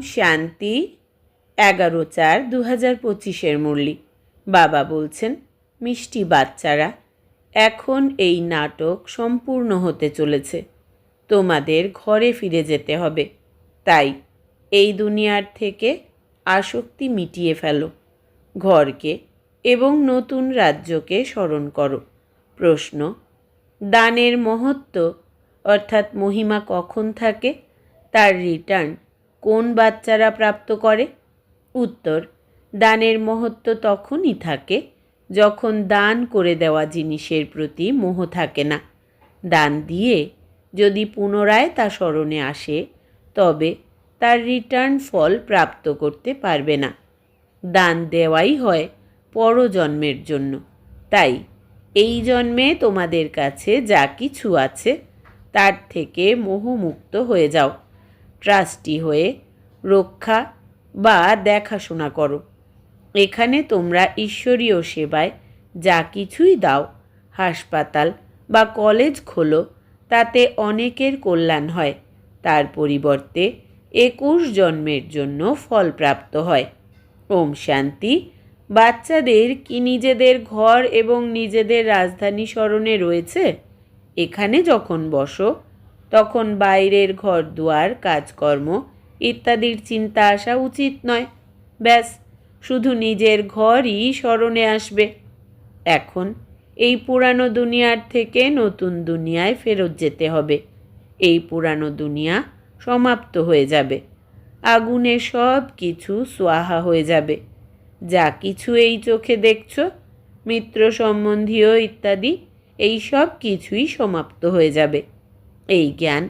শান্তি এগারো চার দু হাজার পঁচিশের মুরলি। বাবা বলছেন, মিষ্টি বাচ্চারা, এখন এই নাটক সম্পূর্ণ হতে চলেছে। তোমাদের ঘরে ফিরে যেতে হবে। তাই এই দুনিয়ার থেকে আসক্তি মিটিয়ে ফেলো। ঘরকে এবং নতুন রাজ্যকে স্মরণ করো। প্রশ্ন, দানের মহত্ব অর্থাৎ মহিমা কখন থাকে, তার রিটার্ন কোন বাচ্চারা প্রাপ্ত করে? উত্তর, দানের মহত্ব তখনই থাকে যখন দান করে দেওয়া জিনিসের প্রতি মোহ থাকে না। দান দিয়ে যদি পুনরায় তা স্মরণে আসে, তবে তার রিটার্ন ফল প্রাপ্ত করতে পারবে না। দান দেওয়াই হয় পরজন্মের জন্য। তাই এই জন্মে তোমাদের কাছে যা কিছু আছে, তার থেকে মোহমুক্ত হয়ে যাও। ট্রাস্টি হয়ে রক্ষা বা দেখাশোনা করো। এখানে তোমরা ঈশ্বরীয় সেবায় যা কিছুই দাও, হাসপাতাল বা কলেজ খোলো, তাতে অনেকের কল্যাণ হয়। তার পরিবর্তে একুশ জন্মের জন্য ফল প্রাপ্ত হয়। ওম শান্তি। বাচ্চাদের কি নিজেদের ঘর এবং নিজেদের রাজধানী স্মরণে রয়েছে? এখানে যখন বসো তখন বাইরের ঘর, দুয়ার, কাজকর্ম ইত্যাদির চিন্তা আসা উচিত নয়। ব্যাস, শুধু নিজের ঘরই স্মরণে আসবে। এখন এই পুরানো দুনিয়ার থেকে নতুন দুনিয়ায় ফেরত যেতে হবে। এই পুরানো দুনিয়া সমাপ্ত হয়ে যাবে। আগুনে সব কিছু সোয়াহা হয়ে যাবে। যা কিছু এই চোখে দেখছ, মিত্র সম্বন্ধীয় ইত্যাদি, এই সব কিছুই সমাপ্ত হয়ে যাবে। এই জ্ঞান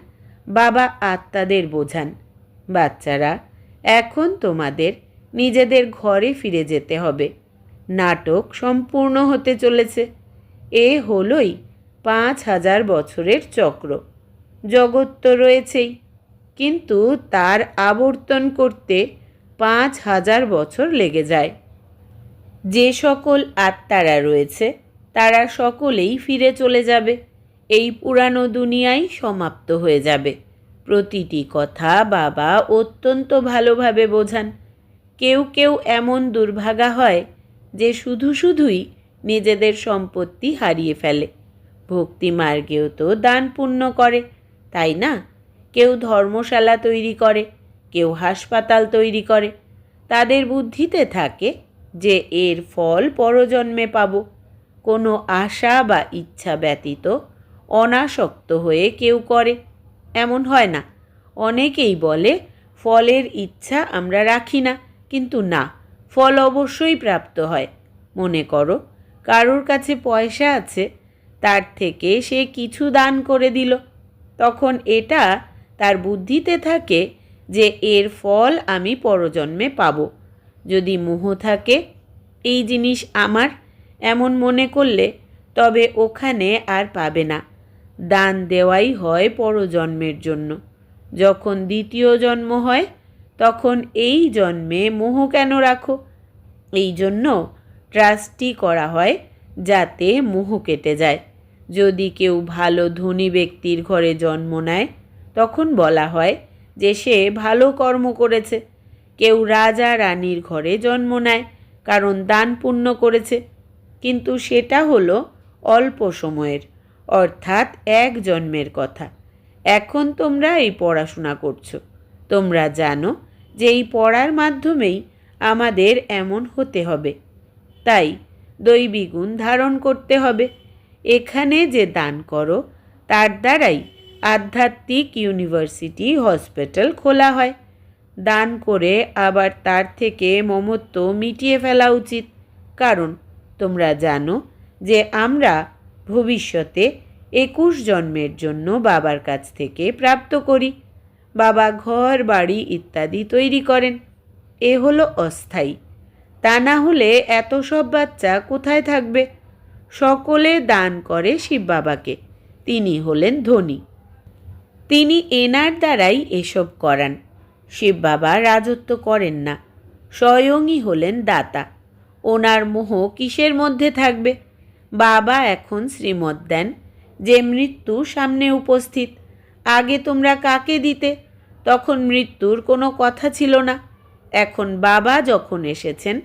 বাবা আত্মাদের বোঝান। বাচ্চারা, এখন তোমাদের নিজেদের ঘরে ফিরে যেতে হবে। নাটক সম্পূর্ণ হতে চলেছে। এ হলই পাঁচ হাজার বছরের চক্র। জগৎ তো রয়েছেই, কিন্তু তার আবর্তন করতে পাঁচ হাজার বছর লেগে যায়। যে সকল আত্মারা রয়েছে, তারা সকলেই ফিরে চলে যাবে। এই পুরানো দুনিয়াই সমাপ্ত হয়ে যাবে। প্রতিটি কথা বাবা অত্যন্ত ভালোভাবে বোঝান। কেউ কেউ এমন দুর্ভাগা হয় যে শুধু শুধুই নিজেদের সম্পত্তি হারিয়ে ফেলে। ভক্তি মার্গেও তো দান পুণ্য করে, তাই না? কেউ ধর্মশালা তৈরি করে, কেউ হাসপাতাল তৈরি করে। তাদের বুদ্ধিতে থাকে যে এর ফল পরজন্মে পাব। কোনো আশা বা ইচ্ছা ব্যতীত অনাসক্ত হয়ে কেউ করে। এমন হয় না। অনেকেই বলে, ফলের ইচ্ছা আমরা রাখি না। কিন্তু না, ফল অবশ্যই প্রাপ্ত হয়। মনে করো, কারোর কাছে পয়সা আছে, তার থেকে সে কিছু দান করে দিল। তখন এটা তার বুদ্ধিতে থাকে যে, এর ফল আমি পরজন্মে পাব। যদি মোহ থাকে, এই জিনিস আমার। এমন মনে করলে তবে ওখানে আর পাবে না। দান দেওয়াই হয় পরজন্মের জন্য। যখন দ্বিতীয় জন্ম হয়, তখন এই জন্মে মোহ কেন রাখো? এই জন্য ট্রাস্টি করা হয় যাতে মোহ কেটে যায়। যদি কেউ ভালো ধনী ব্যক্তির ঘরে জন্ম নেয়, তখন বলা হয় যে সে ভালো কর্ম করেছে। কেউ রাজা রানীর ঘরে জন্ম নেয়, কারণ দান পুণ্য করেছে। কিন্তু সেটা হলো অল্প সময়ের। অর্থাৎ এক জন্মের কথা। এখন তোমরা এই পড়াশোনা করছ। তোমরা জানো যে এই পড়ার মাধ্যমেই আমাদের এমন হতে হবে। তাই দৈবী গুণ ধারণ করতে হবে। এখানে যে দান করো, তার দ্বারাই আধ্যাত্মিক ইউনিভার্সিটি হসপিটাল খোলা হয়। দান করে আবার তার থেকে মমত্ব মিটিয়ে ফেলা উচিত। কারণ তোমরা জানো যে আমরা ভবিষ্যতে একুশ জন্মের জন্য বাবার কাছ থেকে প্রাপ্ত করি। বাবা ঘর, বাড়ি ইত্যাদি তৈরি করেন। এ হলো অস্থায়ী। তা না হলে এত সব বাচ্চা কোথায় থাকবে? সকলে দান করে শিব বাবাকে। তিনি হলেন ধনী। তিনি এনার দ্বারাই এসব করান। শিব বাবা রাজত্ব করেন না। স্বয়ংই হলেন দাতা। ওনার মোহ কিসের মধ্যে থাকবে? বাবা এখন শ্রীমত দেন যে মৃত্যু সামনে উপস্থিত। আগে তোমরা কাকে দিতে? তখন মৃত্যুর কোনো কথা ছিল না। এখন বাবা যখন এসেছেন,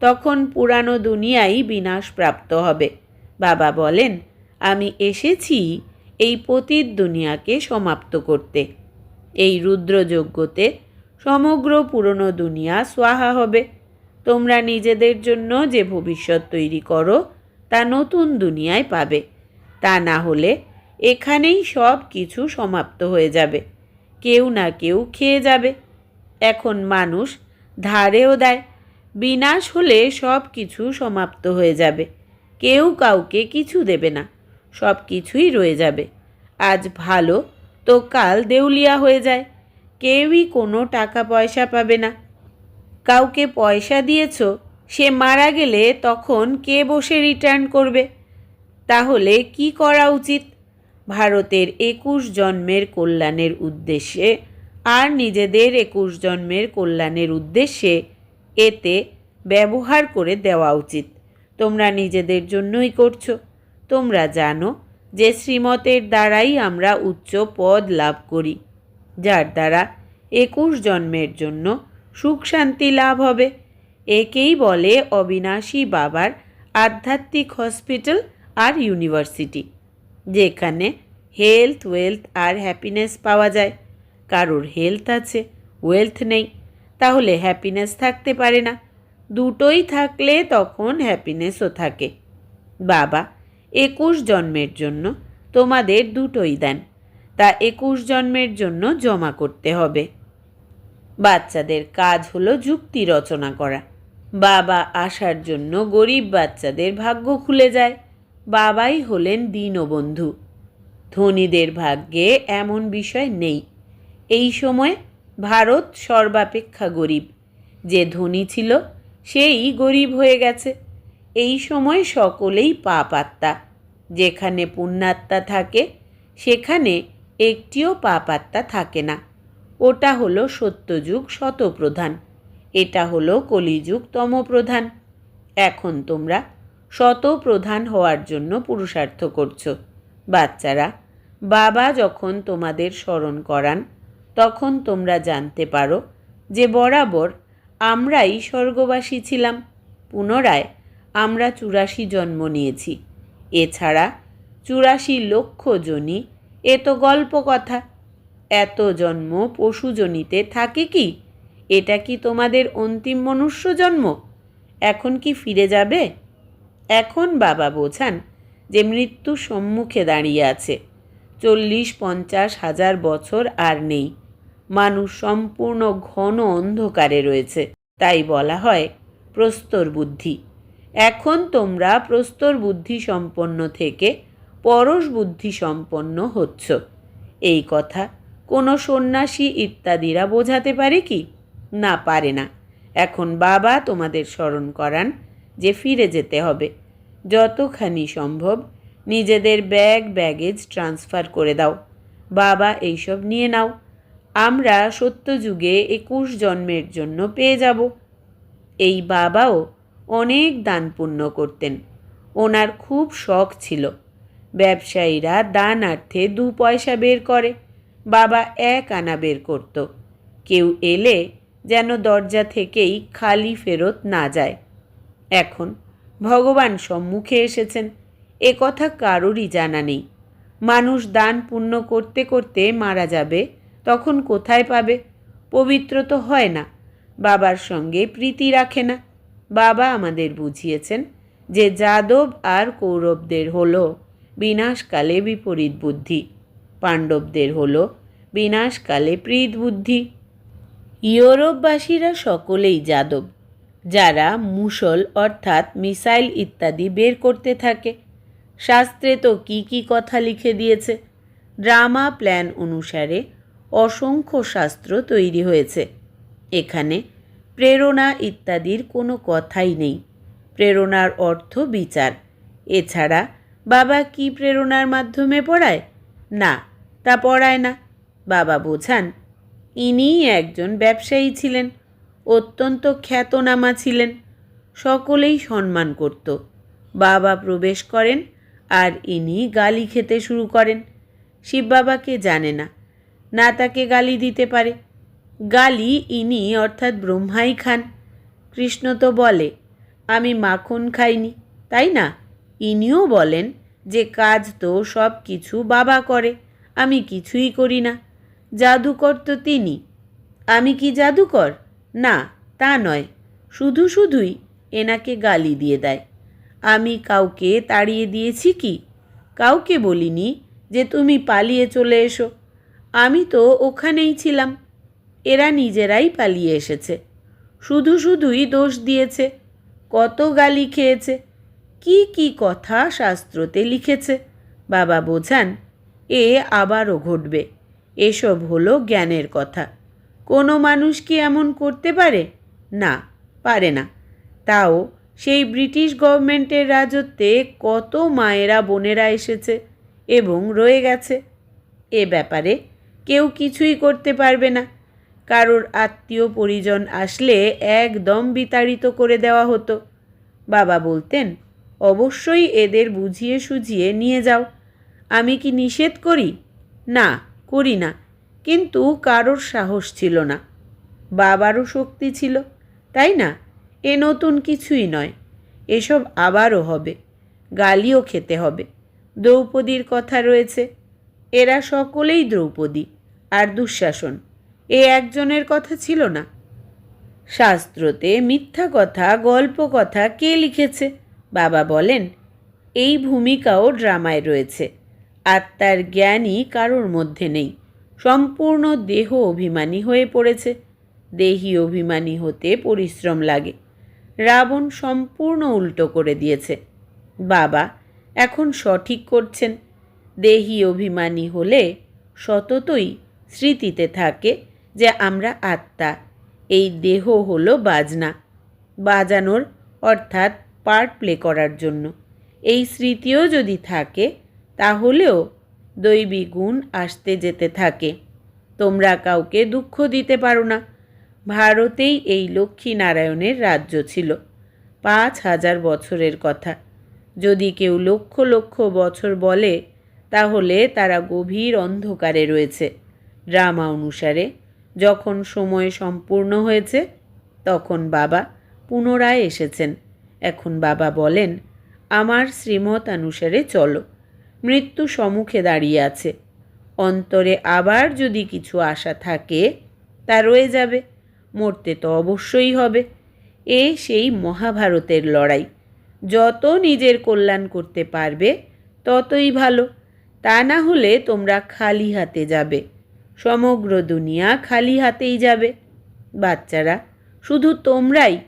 তখন পুরানো দুনিয়াই বিনাশপ্রাপ্ত হবে। বাবা বলেন, আমি এসেছি এই পতীত দুনিয়াকে সমাপ্ত করতে। এই রুদ্রযজ্ঞতে সমগ্র পুরনো দুনিয়া সোয়াহা হবে। তোমরা নিজেদের জন্য যে ভবিষ্যৎ তৈরি করো, তা নতুন দুনিয়ায় পাবে। তা না হলে এখানেই সব কিছু সমাপ্ত হয়ে যাবে। কেউ না কেউ খেয়ে যাবে। এখন মানুষ ধারেও দেয়। বিনাশ হলে সব কিছু সমাপ্ত হয়ে যাবে। কেউ কাউকে কিছু দেবে না। সব কিছুই রয়ে যাবে। আজ ভালো, তো কাল দেউলিয়া হয়ে যায়। কেউই কোনো টাকা পয়সা পাবে না। কাউকে পয়সা দিয়েছ, সে মারা গেলে তখন কে বসে রিটার্ন করবে? তাহলে কি করা উচিত? ভারতের একুশ জন্মের কল্যাণের উদ্দেশ্যে আর নিজেদের একুশ জন্মের কল্যাণের উদ্দেশ্যে এতে ব্যবহার করে দেওয়া উচিত। তোমরা নিজেদের জন্যই করছ। তোমরা জানো যে শ্রীমতের দ্বারাই আমরা উচ্চ পদ লাভ করি। যার দ্বারা একুশ জন্মের জন্য সুখ শান্তি লাভ হবে। একেই বলে অবিনাশী বাবার আধ্যাত্মিক হসপিটাল আর ইউনিভার্সিটি, যেখানে হেলথ ওয়েলথ আর হ্যাপিনেস পাওয়া যায়। কারোর হেলথ আছে ওয়েলথ নেই। তাহলে হ্যাপিনেস থাকতে পারে না। দুটোই থাকলে তখন হ্যাপিনেসও থাকে। বাবা, একুশ জন্মের জন্য তোমাদের দুটোই দেন। তা একুশ জন্মের জন্য জমা করতে হবে। বাচ্চাদের কাজ হলো যুক্তি রচনা করা। বাবা আসার জন্য গরিব বাচ্চাদের ভাগ্য খুলে যায়। বাবাই হলেন দীনবন্ধু। ধনীদের ভাগ্যে এমন বিষয় নেই। এই সময় ভারত সর্বাপেক্ষা গরিব। যে ধনী ছিল, সেই গরিব হয়ে গেছে। এই সময় সকলেই পাপ আত্মা। যেখানে পুণ্যাত্মা থাকে, সেখানে একটিও পাপ আত্মা থাকে না। ওটা হলো সত্যযুগ শতপ্রধান। এটা হলো কলিযুগ তমপ্রধান এখন তোমরা শতপ্রধান হওয়ার জন্য পুরুষার্থ করছ। বাচ্চারা, বাবা যখন তোমাদের স্মরণ করান, তখন তোমরা জানতে পারো যে বরাবর আমরাই স্বর্গবাসী ছিলাম। পুনরায় আমরা চুরাশি জন্ম নিয়েছি। এছাড়া চুরাশি লক্ষ জনই এ তো গল্প কথা। এত জন্ম পশুজনিতে থাকে কি? এটা কি তোমাদের অন্তিম মনুষ্য জন্ম? এখন কি ফিরে যাবে? এখন বাবা বোঝান যে মৃত্যু সম্মুখে দাঁড়িয়ে আছে। চল্লিশ পঞ্চাশ হাজার বছর আর নেই। মানুষ সম্পূর্ণ ঘন অন্ধকারে রয়েছে। তাই বলা হয় প্রস্তর বুদ্ধি। এখন তোমরা প্রস্তর বুদ্ধি সম্পন্ন থেকে পরশ বুদ্ধি সম্পন্ন হচ্ছ। এই কথা কোনো সন্ন্যাসী ইত্যাদিরা বোঝাতে পারে কি? না পারে না। এখন বাবা তোমাদের স্মরণ করান যে ফিরে যেতে হবে। যতখানি সম্ভব নিজেদের ব্যাগ, ব্যাগেজ ট্রান্সফার করে দাও। বাবা, এইসব নিয়ে নাও। আমরা সত্যযুগে একুশ জন্মের জন্য পেয়ে যাব। এই বাবাও অনেক দান পুণ্য করতেন। ওনার খুব শখ ছিল। ব্যবসায়ীরা দানার্থে দু পয়সা বের করে। বাবা এক আনা বের করত। কেউ এলে যেন দরজা থেকেই খালি ফেরত না যায়। এখন ভগবান সম্মুখে এসেছেন। এ কথা কারোরই জানা নেই। মানুষ দান পুণ্য করতে করতে মারা যাবে, তখন কোথায় পাবে? পবিত্র তো হয় না, বাবার সঙ্গে প্রীতি রাখে না। বাবা আমাদের বুঝিয়েছেন যে যাদব আর কৌরবদের হলো বিনাশকালে বিপরীত বুদ্ধি, পাণ্ডবদের হলো বিনাশকালে প্রীত বুদ্ধি। ইউরোপবাসীরা সকলেই যাদব। যারা মুসল অর্থাৎ মিসাইল ইত্যাদি বের করতে থাকে। শাস্ত্রে তো কি কি কথা লিখে দিয়েছে? ড্রামা প্ল্যান অনুসারে অসংখ্য শাস্ত্র তৈরি হয়েছে। এখানে প্রেরণা ইত্যাদির কোনো কথাই নেই। প্রেরণার অর্থ বিচার। এছাড়া বাবা কি প্রেরণার মাধ্যমে পড়ায়? না, তা পড়ায় না। বাবা বোঝান, ইনিই একজন ব্যবসায়ী ছিলেন। অত্যন্ত খ্যাতনামা ছিলেন। সকলেই সম্মান করত। বাবা প্রবেশ করেন আর ইনি গালি খেতে শুরু করেন। শিব বাবাকে জানে না না তাকে গালি দিতে পারে। গালি ইনি অর্থাৎ ব্রহ্মাই খান। কৃষ্ণ তো বলে, আমি মাখন খাইনি। তাই না? ইনিও বলেন যে, কাজ তো সব কিছু বাবা করে, আমি কিছুই করি না। জাদুকর তো তিনি। আমি কি জাদুকর? না, তা নয়। শুধু শুধুই এনাকে গালি দিয়ে দেয়। আমি কাউকে তাড়িয়ে দিয়েছি কি? কাউকে বলিনি যে তুমি পালিয়ে চলে এসো। আমি তো ওখানেই ছিলাম। এরা নিজেরাই পালিয়ে এসেছে। শুধু শুধুই দোষ দিয়েছে। কত গালি খেয়েছে। কি কি কথা শাস্ত্রতে লিখেছে। বাবা বোঝান, এ আবারও ঘটবে। এসব হলো জ্ঞানের কথা। কোনো মানুষ কি এমন করতে পারে? না পারে না। তাও সেই ব্রিটিশ গভর্নমেন্টের রাজত্বে কত মায়েরা, বোনেরা এসেছে এবং রয়ে গেছে। এ ব্যাপারে কেউ কিছুই করতে পারবে না। কারোর আত্মীয় পরিজন আসলে একদম বিতাড়িত করে দেওয়া হতো। বাবা বলতেন, অবশ্যই এদের বুঝিয়ে সুঝিয়ে নিয়ে যাও। আমি কি নিষেধ করি? না করি না। কিন্তু কারোর সাহস ছিল না। বাবারও শক্তি ছিল, তাই না? এ নতুন কিছুই নয়। এসব আবারও হবে। গালিও খেতে হবে। দ্রৌপদীর কথা রয়েছে। এরা সকলেই দ্রৌপদী আর দুঃশাসন। এ একজনের কথা ছিল না। শাস্ত্রতে মিথ্যা কথা, গল্প কথা কে লিখেছে? বাবা বলেন, এই ভূমিকাও ড্রামায় রয়েছে। আত্মার জ্ঞানই কারোর মধ্যে নেই। সম্পূর্ণ দেহ অভিমানী হয়ে পড়েছে। দেহি অভিমানী হতে পরিশ্রম লাগে। রাবণ সম্পূর্ণ উল্টো করে দিয়েছে। বাবা এখন সঠিক করছেন। দেহি অভিমানী হলে সততই স্মৃতিতে থাকে যে আমরা আত্মা। এই দেহ হলো বাজনা। বাজানোর অর্থাৎ পার্ট প্লে করার জন্য। এই স্মৃতিও যদি থাকে, তাহলেও দৈবী গুণ আসতে যেতে থাকে। তোমরা কাউকে দুঃখ দিতে পারো না। ভারতেই এই লক্ষ্মীনারায়ণের রাজ্য ছিল। পাঁচ হাজার বছরের কথা। যদি কেউ লক্ষ লক্ষ বছর বলে, তাহলে তারা গভীর অন্ধকারে রয়েছে। ড্রামা অনুসারে, যখন সময় সম্পূর্ণ হয়েছে, তখন বাবা পুনরায় এসেছেন। এখন বাবা বলেন, আমার শ্রীমত অনুসারে চলো। মৃত্যু সম্মুখে দাঁড়িয়ে আছে। অন্তরে আবার যদি কিছু আশা থাকে, তা রয়ে যাবে। মরতে তো অবশ্যই হবে। এ সেই মহাভারতের লড়াই। যত নিজের কল্যাণ করতে পারবে, ততই ভালো। তা না হলে তোমরা খালি হাতে যাবে। সমগ্র দুনিয়া খালি হাতেই যাবে। বাচ্চারা, শুধু তোমরাই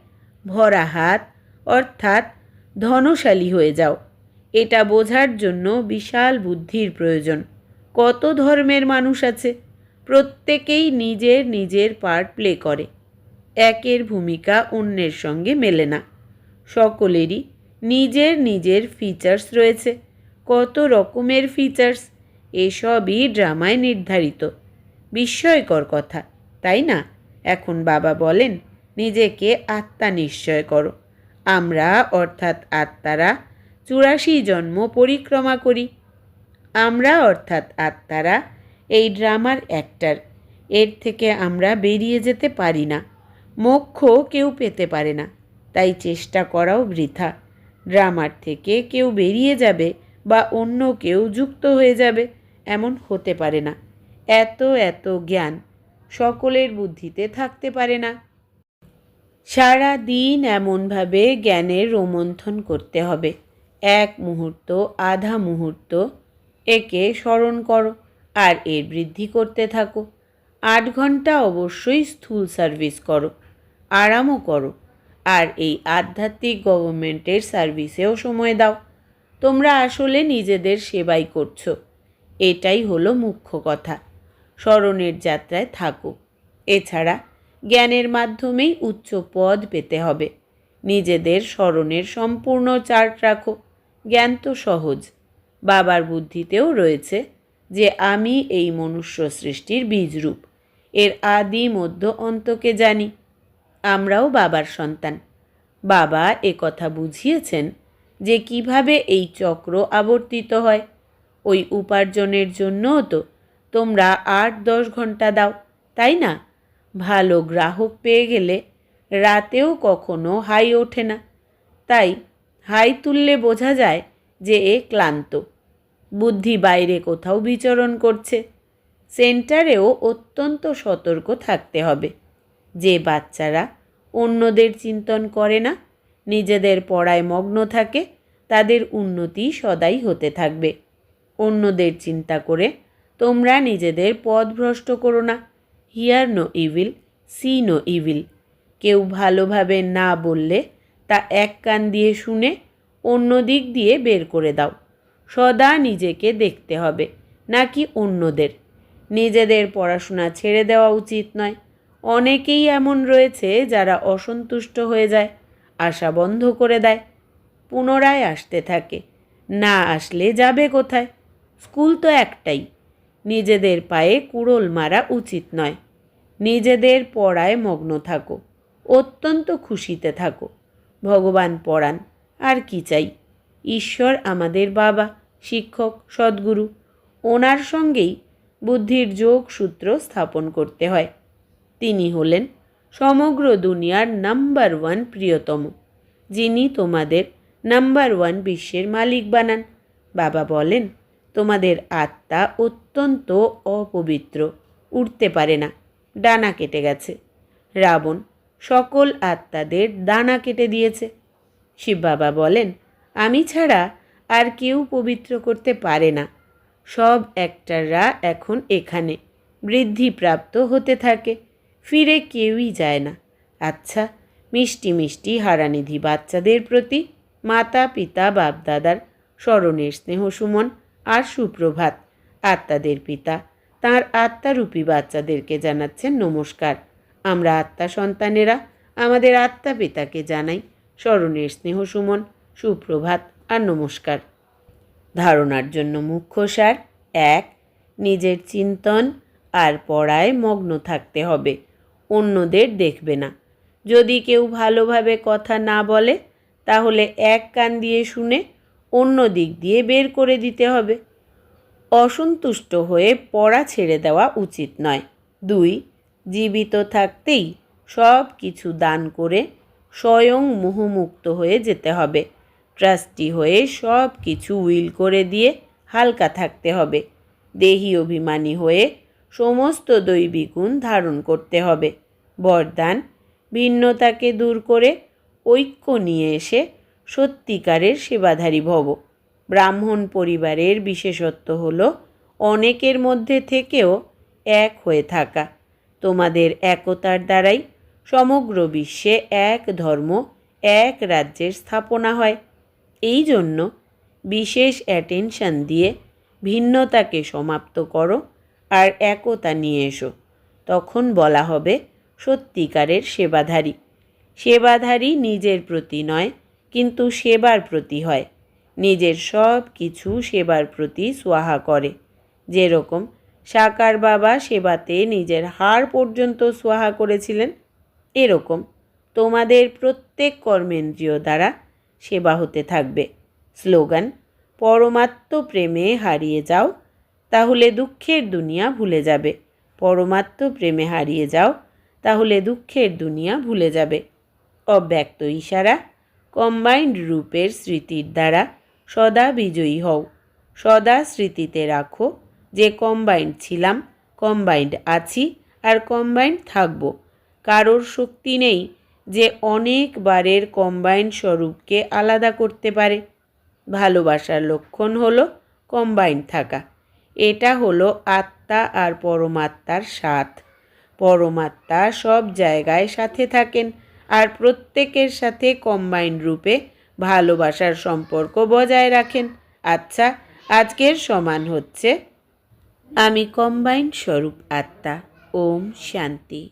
ভরা হাত, অর্থাৎ ধনশালী হয়ে যাও। এটা বোঝার জন্য বিশাল বুদ্ধির প্রয়োজন। কত ধর্মের মানুষ আছে? প্রত্যেকেই নিজের নিজের পার্ট প্লে করে। একের ভূমিকা অন্যের সঙ্গে মেলে না। সকলেরই নিজের নিজের ফিচার্স রয়েছে। কত রকমের ফিচার্স এসবই ড্রামায় নির্ধারিত। বিস্ময়কর কথা, তাই না? এখন বাবা বলেন, নিজেকে আত্মা নিশ্চয় করো। আমরা, অর্থাৎ আত্মারা চুরাশি জন্ম পরিক্রমা করি। আমরা অর্থাৎ আত্মারা এই ড্রামার অ্যাক্টার। এর থেকে আমরা বেরিয়ে যেতে পারি না। মোক্ষ কেউ পেতে পারে না। তাই চেষ্টা করাও বৃথা। ড্রামার থেকে কেউ বেরিয়ে যাবে বা অন্য কেউ যুক্ত হয়ে যাবে এমন হতে পারে না। এত এত জ্ঞান সকলের বুদ্ধিতে থাকতে পারে না। সারা দিন এমনভাবে জ্ঞানের রোমন্থন করতে হবে। এক মুহূর্ত, আধা মুহূর্ত, একে স্মরণ করো আর এর বৃদ্ধি করতে থাকো। আট ঘণ্টা অবশ্যই স্থূল সার্ভিস করো, আরামও করো আর এই আধ্যাত্মিক গভর্নমেন্টের সার্ভিসেও সময় দাও। তোমরা আসলে নিজেদের সেবাই করছ, এটাই হলো মুখ্য কথা। স্মরণের যাত্রায় থাকো। এছাড়া জ্ঞানের মাধ্যমেই উচ্চ পদ পেতে হবে। নিজেদের স্মরণের সম্পূর্ণ চার্ট রাখো। জ্ঞান তো সহজ। বাবার বুদ্ধিতেও রয়েছে যে আমি এই মনুষ্য সৃষ্টির বীজরূপ। এর আদি মধ্য অন্তকে জানি। আমরাও বাবার সন্তান। বাবা এ কথা বুঝিয়েছেন যে কীভাবে এই চক্র আবর্তিত হয়। ওই উপার্জনের জন্যও তো তোমরা আট দশ ঘণ্টা দাও, তাই না? ভালো গ্রাহক পেয়ে গেলে রাতেও কখনো হাই ওঠে না। তাই হাই তুললে বোঝা যায় যে এ ক্লান্ত। বুদ্ধি বাইরে কোথাও বিচরণ করছে। সেন্টারেও অত্যন্ত সতর্ক থাকতে হবে। যে বাচ্চারা অন্যদের চিন্তন করে না, নিজেদের পড়ায় মগ্ন থাকে, তাদের উন্নতি সদাই হতে থাকবে। অন্যদের চিন্তা করে তোমরা নিজেদের পথ ভ্রষ্ট করো না। Hear no evil, see no evil. কেউ ভালোভাবে না বললে তা এক কান দিয়ে শুনে অন্য দিক দিয়ে বের করে দাও। সদা নিজেকে দেখতে হবে, নাকি অন্যদের। নিজেদের পড়াশোনা ছেড়ে দেওয়া উচিত নয়। অনেকেই এমন রয়েছে যারা অসন্তুষ্ট হয়ে যায়, আশা বন্ধ করে দেয়, পুনরায় আসতে থাকে। না আসলে যাবে কোথায়? স্কুল তো একটাই। নিজেদের পায়ে কুড়োল মারা উচিত নয়। নিজেদের পড়ায় মগ্ন থাকো, অত্যন্ত খুশিতে থাকো। ভগবান পড়ান আর কি চাই? ঈশ্বর আমাদের বাবা, শিক্ষক, সদ্গুরু। ওনার সঙ্গেই বুদ্ধির যোগ সূত্র স্থাপন করতে হয়। তিনি হলেন সমগ্র দুনিয়ার নাম্বার ওয়ান প্রিয়তম, যিনি তোমাদের নাম্বার ওয়ান বিশ্বের মালিক বানান। বাবা বলেন, তোমাদের আত্মা অত্যন্ত অপবিত্র উঠতে পারে না, ডানা কেটে গেছে। রাবণ সকল আত্মাদের দানা কেটে দিয়েছে। শিব বাবা বলেন, আমি ছাড়া আর কেউ পবিত্র করতে পারে না। সব অ্যাক্টাররা এখন এখানে, বৃদ্ধিপ্রাপ্ত হতে থাকে, ফিরে কেউই যায় না। আচ্ছা মিষ্টি মিষ্টি হারানিধি বাচ্চাদের প্রতি মাতা, পিতা বাপদাদার স্মরণের স্নেহ সুমন আর সুপ্রভাত। আত্মাদের পিতা, তার আত্মারূপী বাচ্চাদেরকে জানাচ্ছেন নমস্কার। আমরা আত্মা সন্তানেরা, আমাদের আত্মা পিতাকে জানাই। স্মরণের স্নেহ সুমন, সুপ্রভাত আর নমস্কার। ধারণার জন্য মুখ্য সার এক, নিজের চিন্তন আর পড়ায় মগ্ন থাকতে হবে। অন্যদের দেখবে না। যদি কেউ ভালোভাবে কথা না বলে, তাহলে এক কান দিয়ে শুনে অন্য দিক দিয়ে বের করে দিতে হবে। অসন্তুষ্ট হয়ে পড়া ছেড়ে দেওয়া উচিত নয়। দুই জীবিত থাকতেই সব কিছু দান করে স্বয়ং মোহমুক্ত হয়ে যেতে হবে। ট্রাস্টি হয়ে সব কিছু উইল করে দিয়ে হালকা থাকতে হবে। দেহি অভিমানী হয়ে সমস্ত দৈবিক গুণ ধারণ করতে হবে। বরদান, ভিন্নতাকে দূর করে ঐক্য নিয়ে এসে সত্যিকারের সেবাধারী ভব। ব্রাহ্মণ পরিবারের বিশেষত্ব হল, অনেকের মধ্যে থেকেও এক হয়ে থাকা। তোমাদের একতার দ্বারাই সমগ্র বিশ্বে এক ধর্ম, এক রাজ্যের স্থাপনা হয়। এই জন্য বিশেষ অ্যাটেনশন দিয়ে ভিন্নতাকে সমাপ্ত করো আর একতা নিয়ে এসো। তখন বলা হবে সত্যিকারের সেবাধারী। সেবাধারী নিজের প্রতি নয়, কিন্তু সেবার প্রতি হয়। নিজের সব কিছু সেবার প্রতি সোয়াহা করে। যেরকম সাকার বাবা সেবাতে নিজের হাড় পর্যন্ত সোহা করেছিলেন। এরকম তোমাদের প্রত্যেক কর্মেন্দ্রিয় দ্বারা সেবা হতে থাকবে। স্লোগান, পরমাত্ম প্রেমে হারিয়ে যাও, তাহলে দুঃখের দুনিয়া ভুলে যাবে। পরমাত্ম প্রেমে হারিয়ে যাও, তাহলে দুঃখের দুনিয়া ভুলে যাবে। অব্যক্ত ইশারা, কম্বাইন্ড রূপের স্মৃতির দ্বারা সদা বিজয়ী হও, সদা স্মৃতিতে রাখো যে কম্বাইন্ড ছিলাম কম্বাইন্ড আছি আর কম্বাইন্ড থাকব। কারোর শক্তি নেই যে অনেকবারের কম্বাইন্ড স্বরূপকে আলাদা করতে পারে। ভালোবাসার লক্ষণ হলো কম্বাইন্ড থাকা। এটা হলো আত্মা আর পরমাত্মার সাথ। পরমাত্মা সব জায়গায় সাথে থাকেন আর প্রত্যেকের সাথে কম্বাইন্ড রূপে ভালোবাসার সম্পর্ক বজায় রাখেন। আচ্ছা আজকের সমান হচ্ছে আমি কম্বাইন্ড স্বরূপ আত্মা ওম শান্তি।